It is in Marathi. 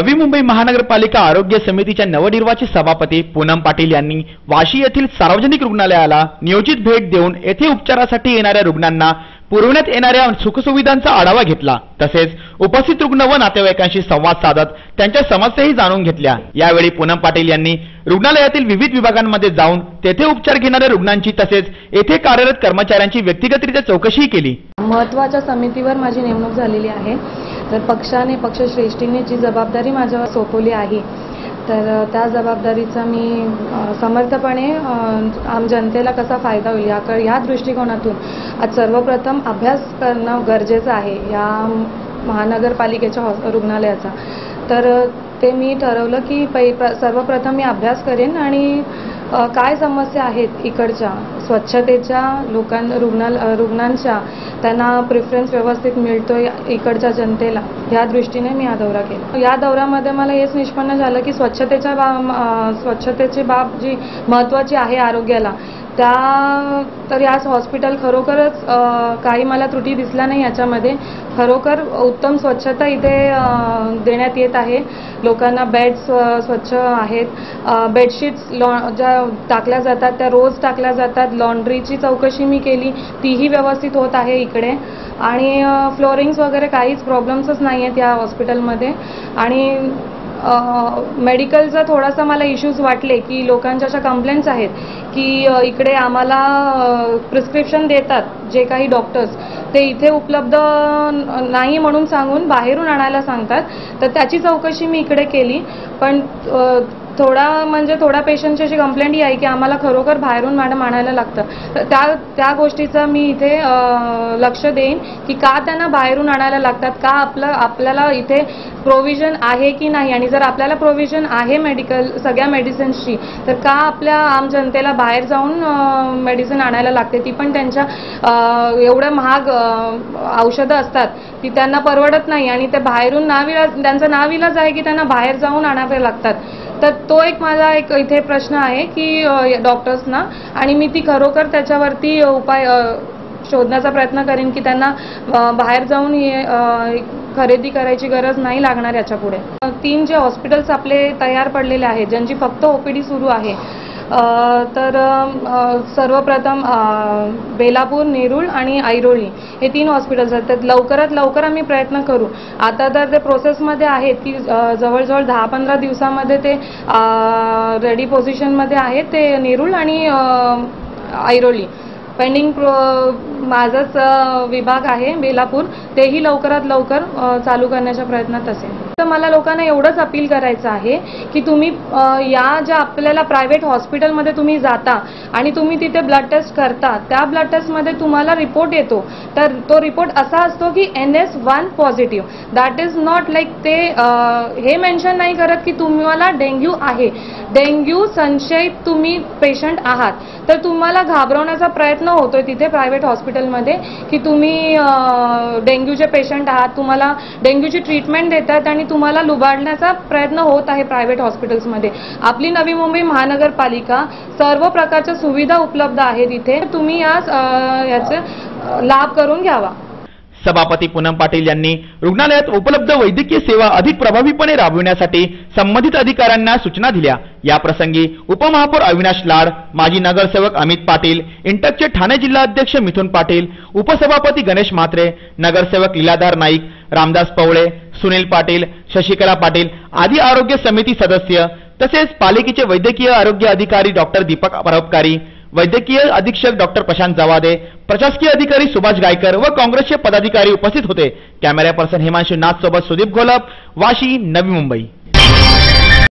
नवी मुंबई महानगरपालिका आरोग्य समितीच्या नवनिर्वाचित सभापती पूनम पाटील यांनी वाशी येथील सार्वजनिक रुग्णालयाला नियोजित भेट देऊन येथे उपचारासाठी येणाऱ्या रुग्णांना पुरवण्यात येणाऱ्या सुखसुविधांचा आढावा घेतला. तसेच उपस्थित रुग्ण व नातेवाईकांशी संवाद साधत त्यांच्या समस्याही जाणून घेतल्या. यावेळी पूनम पाटील यांनी रुग्णालयातील विविध विभागांमध्ये जाऊन तेथे उपचार घेणाऱ्या रुग्णांची तसेच येथे कार्यरत कर्मचाऱ्यांची व्यक्तिगतरित्या चौकशीही केली. महत्त्वाच्या समितीवर माझी नेमणूक झालेली आहे. तर पक्षाने पक्षश्रेष्ठीने जी जबाबदारी माझ्यावर सोपवली आहे तर त्या जबाबदारीचा मी समर्थपणे आम जनतेला कसा फायदा होईल याक या दृष्टिकोनातून आज सर्वप्रथम अभ्यास करणं गरजेचं आहे या महानगरपालिकेच्या हॉ रुग्णालयाचा. तर ते मी ठरवलं की पै सर्वप्रथम मी अभ्यास करेन आणि काय समस्या आहेत इकडच्या? स्वच्छतेच्या लोकां रुग्णाल रुग्णांच्या त्यांना प्रिफरन्स व्यवस्थित मिळतोय इकडच्या जनतेला? या दृष्टीने मी हा दौरा केला. या दौऱ्यामध्ये मला हेच निष्पन्न झालं की स्वच्छतेच्या बा स्वच्छतेची बाब जी महत्त्वाची आहे आरोग्याला त्या तर याच हॉस्पिटल खरोखरच काही मला त्रुटी दिसल्या नाही याच्यामध्ये. खरोखर उत्तम स्वच्छता इथे देण्यात येत आहे. लोकांना बेड्स स्वच्छ आहेत. बेडशीट्स लॉ ज्या टाकल्या जातात त्या रोज टाकल्या जातात. लॉन्ड्रीची चौकशी मी केली तीही व्यवस्थित होत आहे इकडे. आणि फ्लोरिंग्स वगैरे काहीच प्रॉब्लेम्सच नाही आहेत या हॉस्पिटलमध्ये आणि मेडिकलचा थोडासा मला इश्यूज वाटले की लोकांच्या अशा कंप्लेंट्स आहेत की इकडे आम्हाला प्रिस्क्रिप्शन देतात जे काही डॉक्टर्स ते इथे उपलब्ध नाही म्हणून सांगून बाहेरून आणायला सांगतात. तर त्याची चौकशी मी इकडे केली. पण थोडा म्हणजे थोडा पेशंटची अशी कंप्लेंट ही आहे की आम्हाला खरोखर बाहेरून मॅडम आणायला लागतं. तर त्या त्या गोष्टीचं मी इथे लक्ष देईन की का त्यांना बाहेरून आणायला लागतात का आपलं आपल्याला इथे प्रोव्हिजन आहे की नाही? आणि जर आपल्याला प्रोव्हिजन आहे मेडिकल सगळ्या मेडिसिन्सची तर का आपल्या आम जनतेला बाहेर जाऊन मेडिसिन आणायला लागते? ती पण त्यांच्या एवढं महाग औषधं असतात. ती त्यांना परवडत नाही. आणि ते बाहेरून नाविलाज त्यांचा नाविलाज आहे की त्यांना बाहेर जाऊन आणावे लागतात. तर तो एक माझा एक इथे प्रश्न आहे की डॉक्टर्सना आणि मी ती खरोखर त्याच्यावरती उपाय शोधण्याचा प्रयत्न करेन की त्यांना बाहेर जाऊन हे, खरेदी करायची गरज नाही लागणार याच्यापुढे तीन जे हॉस्पिटल्स आपले तयार पडलेले आहेत ज्यांची फक्त ओपीडी सुरू आहे तर सर्वप्रथम बेलापूर नेरूळ आणि ऐरोळी हे तीन हॉस्पिटल्स आहेत. त्यात लवकरात लवकर आम्ही प्रयत्न करू. आता तर ते प्रोसेसमध्ये आहेत की जवळजवळ दहा पंधरा दिवसामध्ये ते रेडी पोझिशनमध्ये आहेत ते नेरूळ आणि ऐरोली. पेंडिंग प्रो माझाच विभाग आहे बेलापूर. तेही लवकरात लवकर चालू करण्याच्या प्रयत्नात असेल. तर मला लोकांना एवढंच अपील करायचं आहे की तुम्ही या ज्या आपल्याला प्रायव्हेट हॉस्पिटलमध्ये तुम्ही जाता आणि तुम्ही तिथे ब्लड टेस्ट करता त्या ब्लड टेस्टमध्ये तुम्हाला रिपोर्ट येतो. तर तो रिपोर्ट असा असतो की N S one positive that is not like ते हे मेन्शन नाही करत की तुम्हाला डेंग्यू आहे. डेंग्यू संशयित तुम्ही पेशंट आहात. तर तुम्हाला घाबरवण्याचा प्रयत्न होतोय तिथे प्रायव्हेट हॉस्पिटलमध्ये की तुम्ही डेंग्यूचे पेशंट आहात तुम्हाला डेंग्यूची ट्रीटमेंट देतात आणि तुम्हाला लुबाडण्याचा प्रयत्न होत आहे प्रायव्हेट हॉस्पिटल्समध्ये. आपली नवी मुंबई महानगरपालिका सर्व प्रकारच्या सुविधा उपलब्ध आहेत इथे. तुम्ही या याचे लाभ करून घ्यावा. सभापती पूनम पाटील यांनी रुग्णालयात उपलब्ध वैद्यकीय सेवा अधिक प्रभावीपणे राबविण्यासाठी संबंधित अधिकाऱ्यांना सूचना दिल्या. या प्रसंगी उपमहापौर अविनाश लाड माजी नगरसेवक अमित पाटील इंटकचे ठाणे जिल्हा अध्यक्ष मिथुन पाटील उपसभापती गणेश म्हात्रे नगरसेवक लीलाधार नाईक रामदास पवळे सुनील पाटील शशिकला पाटील आदी आरोग्य समिती सदस्य तसेच पालिकेचे वैद्यकीय आरोग्य अधिकारी डॉक्टर दीपक परोपकारी वैद्यकीय अधीक्षक डॉक्टर प्रशांत जवादे प्रशासकीय अधिकारी सुभाष गायकर व काँग्रेसचे पदाधिकारी उपस्थित होते. कॅमेरा पर्सन हिमांशु नाथ सोबत सुदीप घोलप वाशी नवी मुंबई.